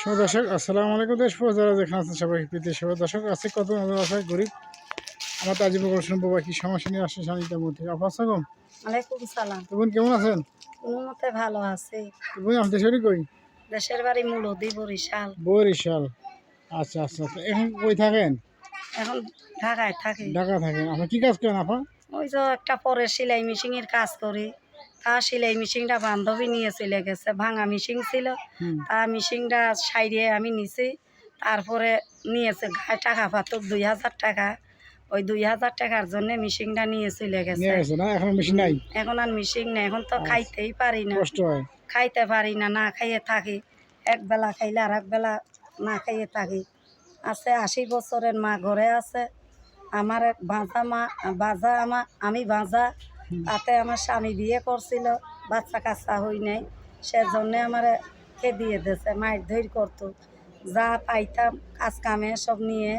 শুভ দর্শক আসসালামু আলাইকুম দেশ পুরো যারা যেখানে আছেন সবাই প্রীতি শুভ দর্শক আছে কত আশায় গরিব আমার তো আজিব করে শুনব কি সমস্যা নিয়ে আসছে সানিটার মধ্যে। আপনার সঙ্গম ওয়ালাইকুম সালাম। বোন কেমন আছেন? কোনো মতে ভালো আছে। বোন আপনি দেশেরই কই? দেশের বাড়ি মুলদি বরিশাল। বরিশাল। আচ্ছা আচ্ছা আচ্ছা। এখন কই থাকেন? এখন ঢাকায় থাকি। ঢাকা থাকেন। আপনি কি কাজ করেন আপা? ওই যে একটা পরে সেলাই মেশিনের কাজ করি। তা সেলাই মেশিনটা বান্ধবী নিয়ে চলে গেছে ভাঙা মেশিন ছিল। তা মেশিনটা সাইডে আমি নিছি তারপরে নিয়েছে গায়ে টাকা পাতক দুই হাজার টাকা। ওই দুই হাজার টাকার জন্য মেশিনটা নিয়ে চলে গেছে। এখন মেশিন নাই? এখন আর মেশিন নেই এখন তো খাইতেই পারি না। কষ্ট হয়। খাইতে পারি না না খাইয়ে থাকি। এক বেলা খাইলে আর এক বেলা না খাইয়ে থাকি। আছে আশি বছরের মা ঘরে আছে। আমার এক ভাজা মা বাজা আমার আমি ভাজা তাতে আমার স্বামী বিয়ে করছিল বাচ্চা কাচ্চা হই নাই সেজন্য আমার কে দিয়ে দিয়েছে মায়ের ধৈর করতো। যা পাইতাম কাজ কামে সব নিয়ে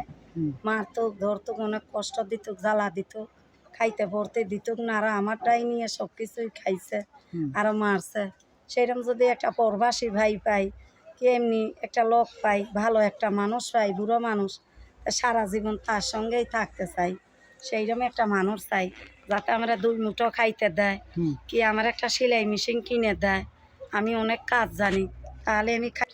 মারতুক ধরতুক অনেক কষ্ট দিতুক জ্বালা দিতুক খাইতে পড়তে দিতুক না আর আমারটাই নিয়ে সব কিছুই খাইছে আরও মারছে। সেরকম যদি একটা প্রবাসী ভাই পাই কি এমনি একটা লোক পাই ভালো একটা মানুষ পাই বুড়ো মানুষ তা সারা জীবন তার সঙ্গেই থাকতে চাই। সেইরকম একটা মানুষ চাই যাতে আমরা দুই মুঠো খাইতে দেয় কি আমার একটা সেলাই মেশিন কিনে দেয় আমি অনেক কাজ জানি তাহলে আমি খাই।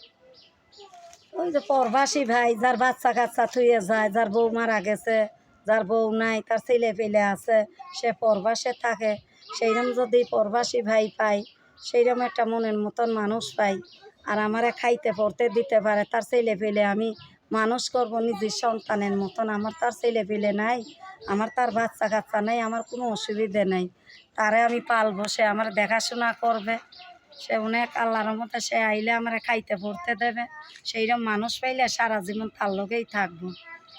ওই যে প্রবাসী ভাই যার বাচ্চা কাচ্চা থুয়ে যায় যার বউ মারা গেছে যার বউ নাই তার ছেলে পেলে আছে সে প্রবাসে থাকে সেইরকম যদি প্রবাসী ভাই পাই সেইরকম একটা মনের মতন মানুষ পাই আর আমারে খাইতে পড়তে দিতে পারে তার ছেলে পেলে আমি মানুষ করব নিজের সন্তানের মতন। আমার তার ছেলে পেলে নাই, আমার তার বাচ্চা কাচ্চা নাই, আমার কোনো অসুবিধে নাই। তারে আমি পালবো, সে আমার দেখাশোনা করবে। সে অনেক আল্লাহর মতো সে আইলে আমার খাইতে পড়তে দেবে। সেইরকম মানুষ পাইলে সারা জীবন তার লগেই থাকব।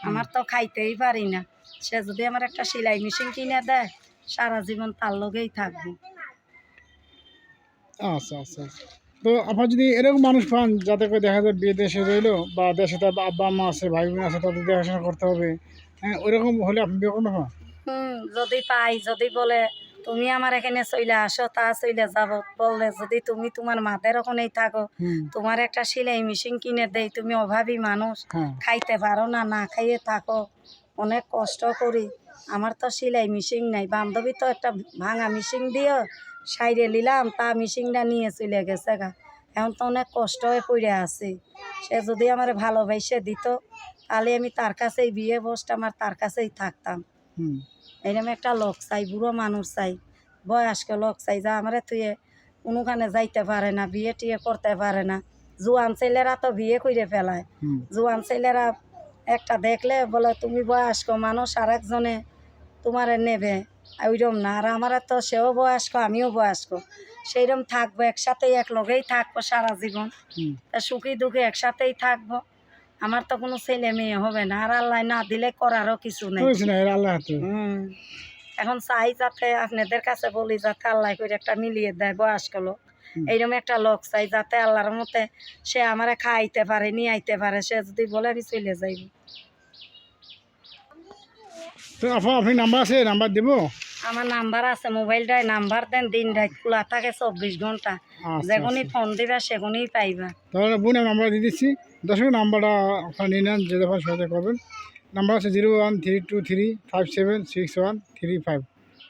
আমার তো খাইতেই পারি না। সে যদি আমার একটা সেলাই মেশিন কিনে দেয়, সারা জীবন তার লগেই থাকব। আচ্ছা আচ্ছা আচ্ছা। তো আপনার যদি এরকম মানুষ পান যাতে করে দেখা যায় বিয়ে দেশে রইল বা দেশে তার আব্বা মা আছে ভাই বোন আছে তাদের দেখাশোনা করতে হবে। হ্যাঁ ওইরকম হলে আপনি বিয়ে করবেন হুম যদি পাই যদি বলে তুমি আমার এখানে চলে আসো তা চলে যাব। বললে যদি তুমি তোমার মাদের ওখানেই থাকো তোমার একটা সেলাই মেশিন কিনে দেই তুমি অভাবী মানুষ হ্যাঁ। খাইতে পারো না না খাইয়ে থাকো। অনেক কষ্ট করি। আমার তো সেলাই মেশিন নাই বান্ধবী তো একটা ভাঙা মেশিন দিও সাইডে নিলাম তা মেশিনটা নিয়ে চলে গেছে গা। এখন তো অনেক কষ্ট হয়ে পড়ে আছি। সে যদি আমার ভালোবাসে দিত তাহলে আমি তার কাছেই বিয়ে বসতাম আমার তার কাছেই থাকতাম। হুম। এরকম একটা লোক চাই বুড়ো মানুষ চাই বয়স্ক লোক চাই যা আমার তুই কোনোখানে যাইতে পারে না বিয়ে টিয়ে করতে পারে না। জোয়ান ছেলেরা তো বিয়ে করে ফেলায়। জোয়ান ছেলেরা একটা দেখলে বলে তুমি বয়স্ক মানুষ আর একজনে তোমারে নেবে। ওইরকম না। আর আমার তো সেও বয়স্ক আমিও বয়স্ক। সেইরকম থাকব একসাথেই এক লগেই থাকব সারা জীবন। তা সুখী দুঃখে একসাথেই থাকব। আমার তো কোনো ছেলে মেয়ে হবে না। আর আল্লাহ না দিলে করারও কিছু নেই। এখন চাই যাতে আপনাদের কাছে বলি যাতে আল্লাহ করে একটা মিলিয়ে দেয় বয়স্ক লোক। এইরকম একটা লোক চাই যাতে আল্লাহর মতে সে আমারে খাইতে পারে নিয়ে আইতে পারে। সে যদি বলে আমি চলে যাইব। আপনি নাম্বার আছে? নাম্বার দেবো? আমার নাম্বার আছে মোবাইলটায় নাম্বার দেন দিন রাত খোলা থাকে চব্বিশ ঘণ্টা। আচ্ছা যেখনই আচ্ছা। ফোন দিবা সেখনই পাইবা। তাহলে বোন নাম্বার দিয়ে দিচ্ছি। দর্শক নাম্বারটা আপনার নিয়ে নেন যে দফা সাথে করবেন। নাম্বার আছে zero one three two three five seven six one three five.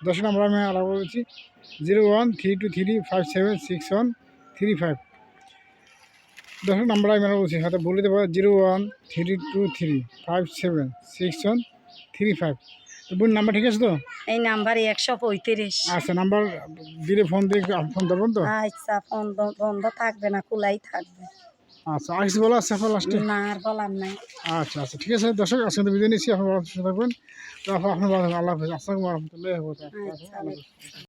দর্শক নাম্বার আমি আলাদা বলেছি zero one three two three five seven six one three five. দর্শক নাম্বার আমি আলাদা বলছি সাথে বলে দেবো zero one three two three five seven six one three five. বোন নাম্বার ঠিক আছে তো? এই নাম্বার একশো পঁয়ত্রিশ। আচ্ছা নাম্বার দিলে ফোন দিয়ে ফোন ধরবেন তো? আচ্ছা ফোন বন্ধ থাকবে না খোলাই থাকবে। আচ্ছা আইস বলা আছে আপনার লাস্টে না আর বলার নাই। আচ্ছা আচ্ছা ঠিক আছে দর্শক আজকে তো বিদায় নিচ্ছি আপনার ভালো থাকবেন। তো আপনার আল্লাহ হাফিজ আসসালামু আলাইকুম রহমতুল্লাহ